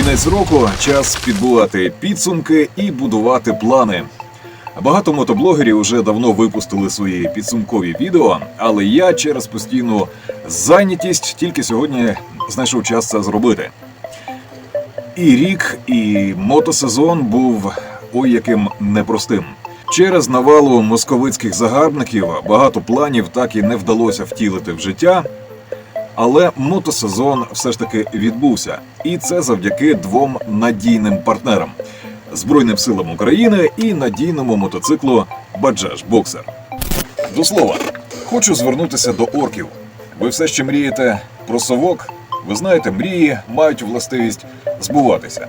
Кінець року час підбувати підсумки і будувати плани. Багато мотоблогерів вже давно випустили свої підсумкові відео, але я через постійну зайнятість тільки сьогодні знайшов час це зробити. І рік, і мотосезон був ой яким непростим. Через навалу московицьких загарбників багато планів так і не вдалося втілити в життя. Але мотосезон все ж таки відбувся, і це завдяки двом надійним партнерам Збройним силам України і надійному мотоциклу Баджаж Боксер. До слова, хочу звернутися до орків. Ви все ще мрієте про совок? Ви знаєте, мрії мають властивість збуватися.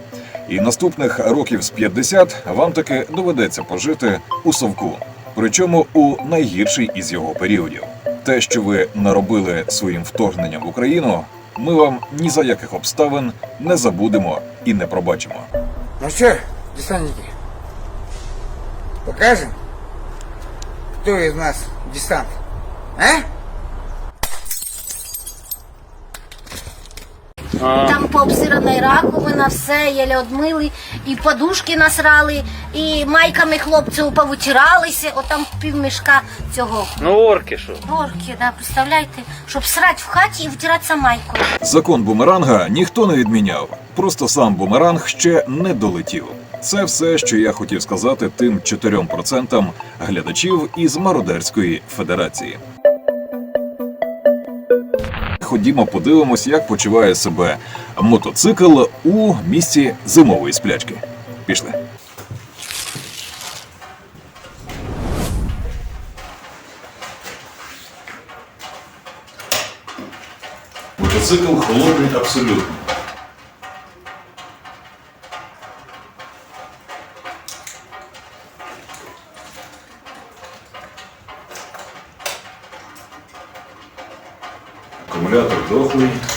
І наступних років з 50 вам таки доведеться пожити у совку, причому у найгірший із його періодів. Те, що ви наробили своїм вторгненням в Україну, ми вам ні за яких обставин не забудемо і не пробачимо. Ну що, десантники, покажемо, хто із нас десант, а? Там пообсирана і раковина, все, єлі одмили, і подушки насрали, і майками хлопців повитиралися, отам півмішка цього. Ну орки що? Орки, да, представляєте, щоб срать в хаті і втиратися майкою. Закон бумеранга ніхто не відміняв, просто сам бумеранг ще не долетів. Це все, що я хотів сказати тим 4% глядачів із Мародерської федерації. Ходімо, подивимось, як почуває себе мотоцикл у місці зимової сплячки. Пішли. Мотоцикл холодний абсолютно. Акумулятор дохлий.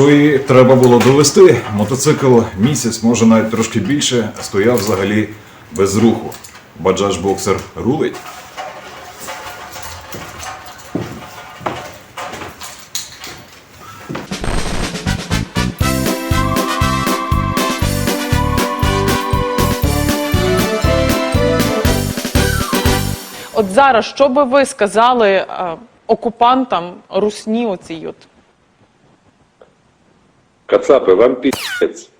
Що і треба було довести. Мотоцикл місяць, може навіть трошки більше, стояв взагалі без руху. Баджаж боксер рулить. От зараз, що би ви сказали е, окупантам русні оцій от? Кацапи, вам піць.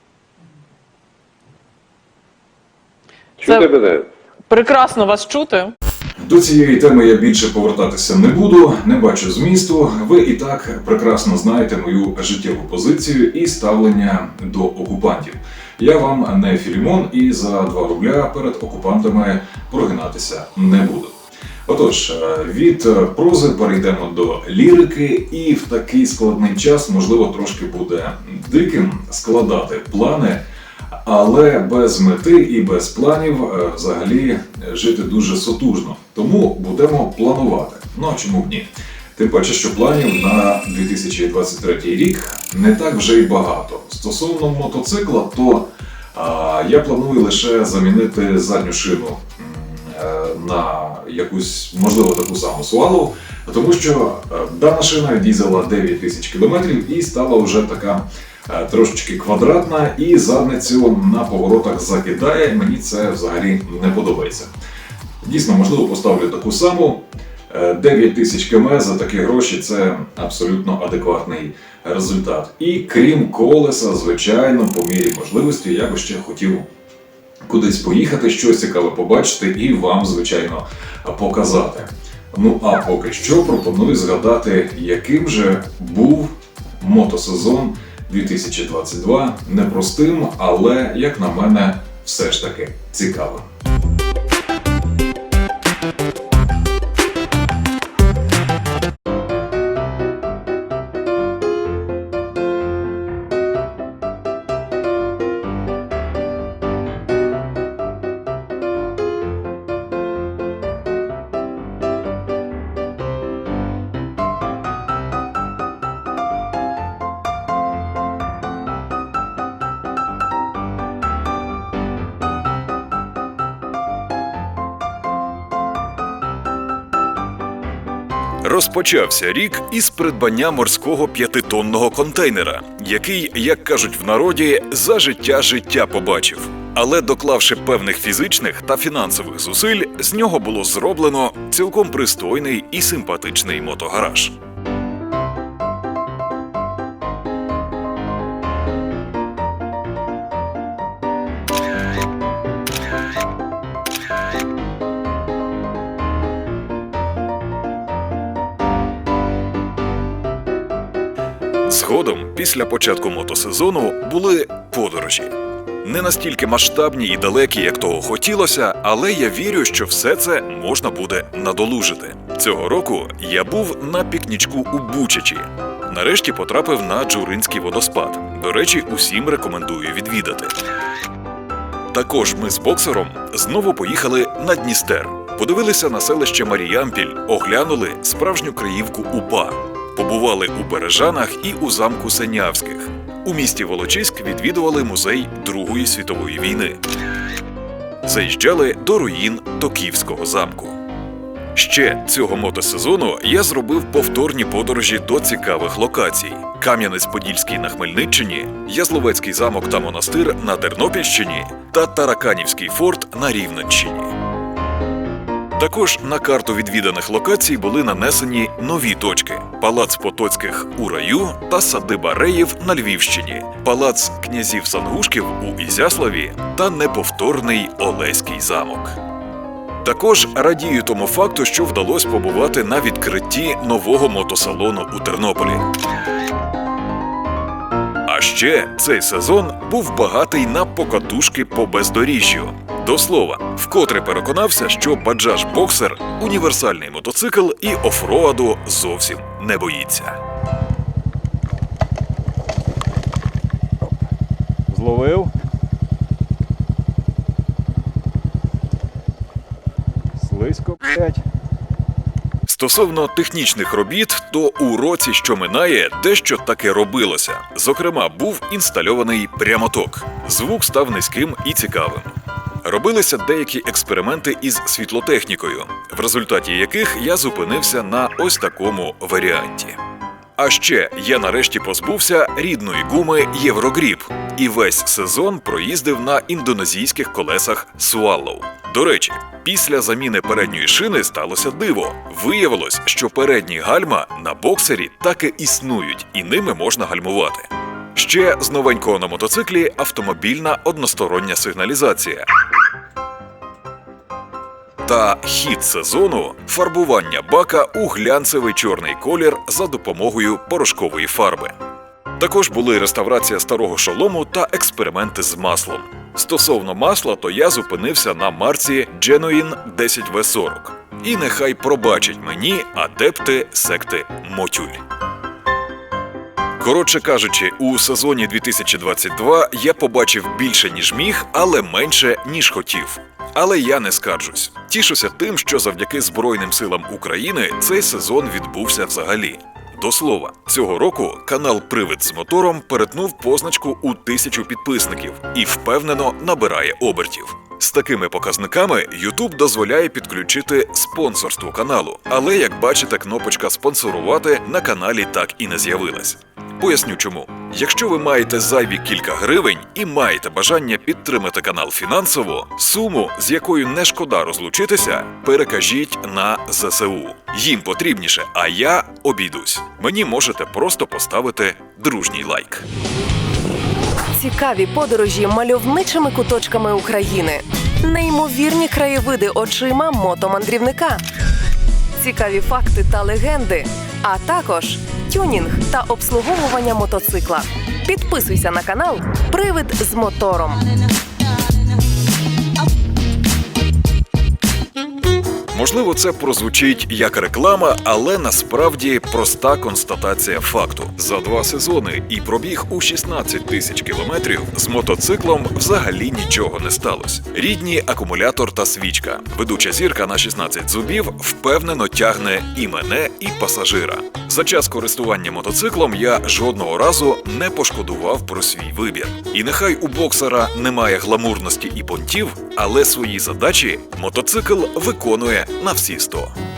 Чути мене? Прекрасно вас чути. До цієї теми я більше повертатися не буду, не бачу змісту. Ви і так прекрасно знаєте мою життєву позицію і ставлення до окупантів. Я вам не Філімон і за 2 рубля перед окупантами прогинатися не буду. Отож, е, від е, прози перейдемо до лірики, і в такий складний час, можливо, трошки буде диким складати плани Але без мети і без планів е, взагалі жити дуже сотужно. Тому будемо планувати. Ну а чому б ні? Тим паче, що планів на 2023 рік не так вже й багато. Стосовно мотоцикла, то а, я планую лише замінити задню шину на якусь, можливо, таку саму свалу, тому що е, дана шина дізела 9 тисяч кілометрів і стала вже така е, трошечки квадратна, і задницю на поворотах закидає. Мені це взагалі не подобається. Дійсно, можливо, поставлю таку саму. Е, 9 тисяч км за такі гроші це абсолютно адекватний результат. І крім колеса, звичайно, по мірі можливості, я би ще хотів кудись поїхати, щось цікаве побачити і вам, звичайно, показати. Ну а поки що пропоную згадати, яким же був мотосезон 2022 непростим, але, як на мене, все ж таки цікавим. Розпочався рік із придбання морського п'ятитонного контейнера, який, як кажуть в народі, за життя життя побачив. Але доклавши певних фізичних та фінансових зусиль, з нього було зроблено цілком пристойний і симпатичний мотогараж. Згодом, після початку мотосезону, були подорожі. Не настільки масштабні і далекі, як того хотілося, але я вірю, що все це можна буде надолужити. Цього року я був на пікнічку у Бучачі. Нарешті потрапив на Джуринський водоспад. До речі, усім рекомендую відвідати. Також ми з боксером знову поїхали на Дністер. Подивилися на селище Маріямпіль, оглянули справжню криївку УПА. Побували у Бережанах і у замку Сенявських. У місті Волочиськ відвідували музей Другої світової війни. Заїжджали до руїн Токівського замку. Ще цього мотосезону я зробив повторні подорожі до цікавих локацій: Кам'янець-Подільський на Хмельниччині, Язловецький замок та монастир на Тернопільщині та Тараканівський форт на Рівненщині. Також на карту відвіданих локацій були нанесені нові точки: палац Потоцьких у раю та садиба Реїв на Львівщині, палац князів Сангушків у Ізяславі та неповторний Олеський замок. Також радію тому факту, що вдалося побувати на відкритті нового мотосалону у Тернополі. А ще цей сезон був багатий на покатушки по бездоріжжю. До слова, вкотре переконався, що Баджаж Боксер універсальний мотоцикл і офроаду зовсім не боїться. Зловив. Слизько, блять. Стосовно технічних робіт, то у році, що минає, дещо таке робилося. Зокрема, був інстальований прямоток. Звук став низьким і цікавим. Робилися деякі експерименти із світлотехнікою, в результаті яких я зупинився на ось такому варіанті. А ще я нарешті позбувся рідної гуми Єврогріп і весь сезон проїздив на індонезійських колесах Swallow. До речі, після заміни передньої шини сталося диво. Виявилось, що передні гальма на боксері так і існують, і ними можна гальмувати. Ще з новенького на мотоциклі автомобільна одностороння сигналізація. Та хід сезону фарбування бака у глянцевий чорний колір за допомогою порошкової фарби. Також були реставрація старого шолому та експерименти з маслом. Стосовно масла, то я зупинився на марці Genuine 10V40. І нехай пробачать мені адепти секти Мотюль. Коротше кажучи, у сезоні 2022 я побачив більше, ніж міг, але менше, ніж хотів. Але я не скаржусь. Тішуся тим, що завдяки Збройним силам України цей сезон відбувся взагалі. До слова, цього року канал Привид з мотором перетнув позначку у тисячу підписників і впевнено набирає обертів. З такими показниками YouTube дозволяє підключити спонсорство каналу, але як бачите, кнопочка спонсорувати на каналі так і не з'явилась. Поясню чому. Якщо ви маєте зайві кілька гривень і маєте бажання підтримати канал фінансово, суму, з якою не шкода розлучитися, перекажіть на ЗСУ. Їм потрібніше, а я обійдусь. Мені можете просто поставити дружній лайк. Цікаві подорожі мальовничими куточками України, неймовірні краєвиди очима мотомандрівника, цікаві факти та легенди, а також тюнінг та обслуговування мотоцикла. Підписуйся на канал Привид з мотором. Можливо, це прозвучить як реклама, але насправді проста констатація факту. За два сезони і пробіг у 16 тисяч кілометрів з мотоциклом взагалі нічого не сталося. Рідні акумулятор та свічка. Ведуча зірка на 16 зубів впевнено тягне і мене, і пасажира. За час користування мотоциклом я жодного разу не пошкодував про свій вибір. І нехай у боксера немає гламурності і понтів, але свої задачі мотоцикл виконує на всі 100.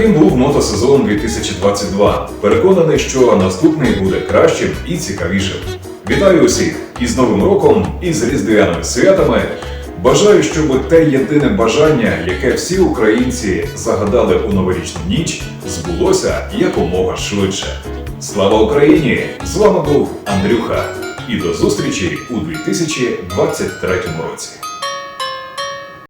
Таким був мотосезон 2022. Переконаний, що наступний буде кращим і цікавішим. Вітаю усіх із Новим роком і з різдвяними святами. Бажаю, щоб те єдине бажання, яке всі українці загадали у новорічну ніч, збулося якомога швидше. Слава Україні! З вами був Андрюха. І до зустрічі у 2023 році.